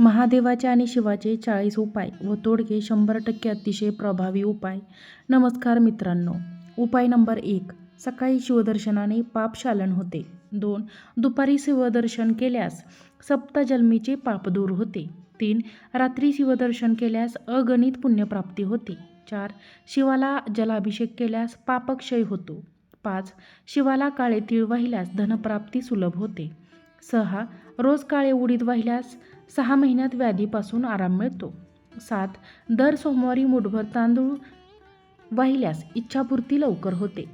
महादेवाचे आणि शिवाचे चाळीस उपाय व तोडगे शंभर टक्के अतिशय प्रभावी उपाय. नमस्कार मित्रांनो. उपाय नंबर एक सकाळी शिवदर्शनाने पापशालन होते. दोन दुपारी शिवदर्शन केल्यास सप्तजन्मीचे पाप दूर होते. तीन रात्री शिवदर्शन केल्यास अगणित पुण्यप्राप्ती होते. चार शिवाला जलाभिषेक केल्यास पापक्षय होतो. पाच शिवाला काळे तीळ वाहिल्यास धनप्राप्ती सुलभ होते. सहा रोज काळे उडीद वाहिल्यास सहा महिन्यात व्याधीपासून आराम मिळतो. सात दर सोमवारी मुठभर तांदूळ वाहिल्यास इच्छापूर्ती लवकर होते.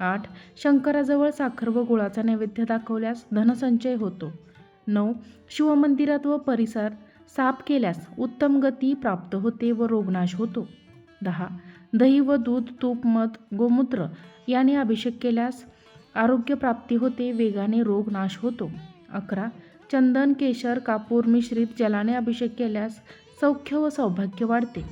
आठ शंकराजवळ साखर व गुळाचा नैवेद्य दाखवल्यास धनसंचय होतो. नऊ शिवमंदिरात व परिसर साफ केल्यास उत्तम गती प्राप्त होते व रोगनाश होतो. दहा दही व दूध तूप मध गोमूत्र याने अभिषेक केल्यास आरोग्य प्राप्ती होते वेगाने रोग नाश होतो. अकरा. चंदन केशर कापूर मिश्रित जलाने अभिषेक केल्यास सौख्य व सौभाग्य वाढते.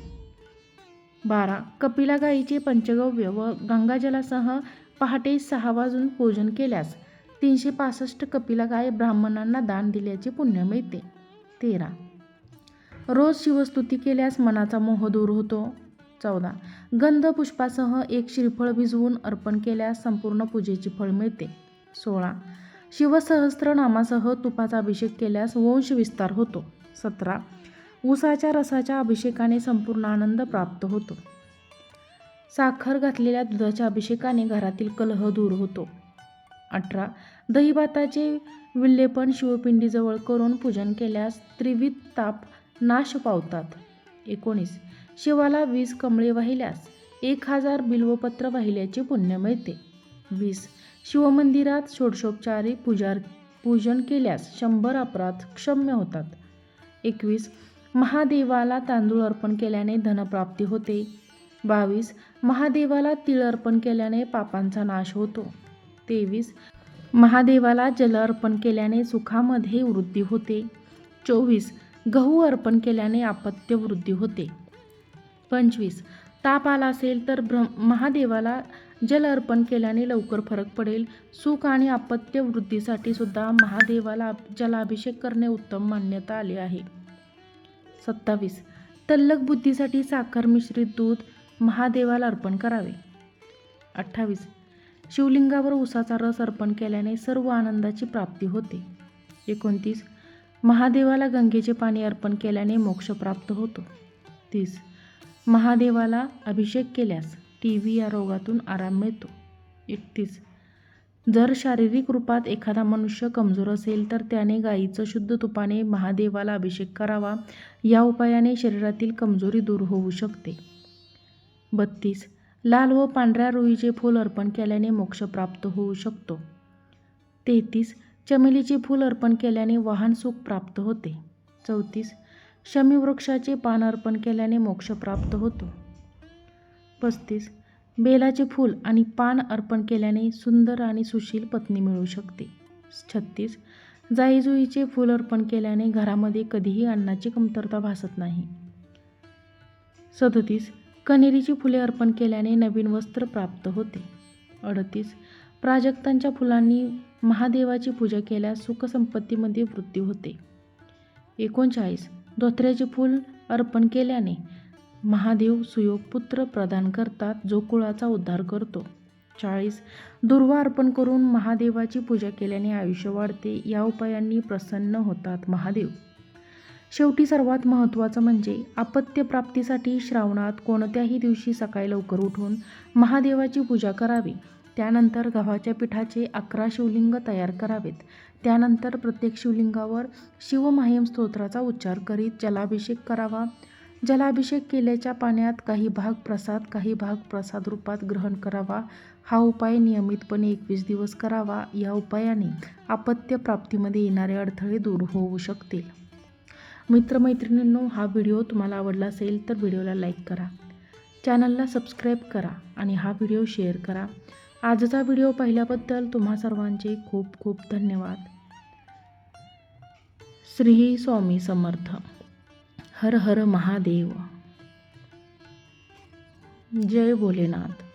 बारा. कपिला गायीचे पंचगव्य व गंगाजलासह पहाटे सहा वाजून पूजन केल्यास तीनशे पासष्ट कपिला गाय ब्राह्मणांना दान दिल्याचे पुण्य मिळते. तेरा. रोज शिवस्तुती केल्यास मनाचा मोह दूर होतो. चौदा. गंध पुष्पासह एक श्रीफळ भिजवून अर्पण केल्यास संपूर्ण पूजेची फळ मिळते. सोळा. शिवसहस्त्रनामासह तुपाचा अभिषेक केल्यास वंश विस्तार होतो. सतरा. ऊसाच्या रसाच्या अभिषेकाने संपूर्ण आनंद प्राप्त होतो. साखर घातलेल्या दुधाच्या अभिषेकाने घरातील कलह दूर होतो. अठरा. दहीभाताचे विल्लेपण शिवपिंडीजवळ करून पूजन केल्यास त्रिविध ताप नाश पावतात. एकोणीस. शिवाला वीस कमळे वाहिल्यास एक हजार बिल्वपत्र वाहिल्याचे पुण्य मिळते. वीस. शिवमंदिरात षोडशोपचारी पूजार पूजन केल्यास शंभर अपराध क्षम्य होतात. एकवीस. महादेवाला तांदूळ अर्पण केल्याने धनप्राप्ती होते. बावीस. महादेवाला तिळ अर्पण केल्याने पापांचा नाश होतो. तेवीस. महादेवाला जल अर्पण केल्याने सुखामध्ये वृद्धी होते. चोवीस. गहू अर्पण केल्याने आपत्य वृद्धी होते. पंचवीस. ताप आला असेल तर ब्र महादेवाला जल अर्पण केल्याने लवकर फरक पडेल. सुख आणि अपत्य वृद्धीसाठी सुद्धा महादेवाला जलाभिषेक करणे उत्तम मान्यता आली आहे. सत्तावीस. तल्लक बुद्धीसाठी साखर मिश्रित दूध महादेवाला अर्पण करावे. अठ्ठावीस. शिवलिंगावर उसाचा रस अर्पण केल्याने सर्व आनंदाची प्राप्ती होते. एकोणतीस. महादेवाला गंगेचे पाणी अर्पण केल्याने मोक्ष प्राप्त होतो. तीस. महादेवाला अभिषेक केल्यास टी व्ही या रोगातून आराम मिळतो. एकतीस जर शारीरिक रूपात एखादा मनुष्य कमजोर असेल तर त्याने गाईचं शुद्ध तुपाने महादेवाला अभिषेक करावा. या उपायाने शरीरातील कमजोरी दूर होऊ शकते. बत्तीस. लाल व पांढऱ्या रुईचे फूल अर्पण केल्याने मोक्ष प्राप्त होऊ शकतो. तेहतीस. चमेलीचे फूल अर्पण केल्याने वाहन सुख प्राप्त होते. चौतीस. शमीवृक्षाचे पान अर्पण केल्याने मोक्ष प्राप्त होतो. पस्तीस. बेलाचे फूल आणि पान अर्पण केल्याने सुंदर आणि सुशील पत्नी मिळू शकते. छत्तीस. जाईजुईचे फूल अर्पण केल्याने घरामध्ये कधीही अन्नाची कमतरता भासत नाही. सदतीस. कनेरीची फुले अर्पण केल्याने नवीन वस्त्र प्राप्त होते. अडतीस. प्राजक्तांच्या फुलांनी महादेवाची पूजा केल्यास सुखसंपत्तीमध्ये वृद्धी होते. एकोणचाळीस. धोत्र्याचे फूल अर्पण केल्याने महादेव सुयोग पुत्र प्रदान करतात जो कुळाचा उद्धार करतो. चाळीस. दुर्वा अर्पण करून महादेवाची पूजा केल्याने आयुष्य वाढते या उपायांनी प्रसन्न होतात महादेव. शेवटी सर्वात महत्त्वाचं म्हणजे अपत्य प्राप्तीसाठी श्रावणात कोणत्याही दिवशी सकाळी लवकर उठून महादेवाची पूजा करावी. त्यानंतर गव्हाच्या पिठाचे अकरा शिवलिंग तयार करावेत. त्यानंतर प्रत्येक शिवलिंगावर शिवमाहिम स्तोत्राचा उच्चार करीत जलाभिषेक करावा. जलाभिषेक केल्याच्या पाण्यात काही भाग प्रसाद काही भाग प्रसाद रूपात ग्रहण करावा. हा उपाय नियमितपणे एकवीस दिवस करावा. या उपायाने अपत्य प्राप्तीमध्ये येणारे अडथळे दूर होऊ शकतील. मित्रमैत्रिणींनो हा व्हिडिओ तुम्हाला आवडला असेल तर व्हिडिओला लाईक करा. चॅनलला सबस्क्राईब करा आणि हा व्हिडिओ शेअर करा. आजचा व्हिडिओ पाहिल्याबद्दल तुम्हा सर्वांचे खूप खूप धन्यवाद. श्री स्वामी समर्थ. हर हर महादेव। जय भोलेनाथ।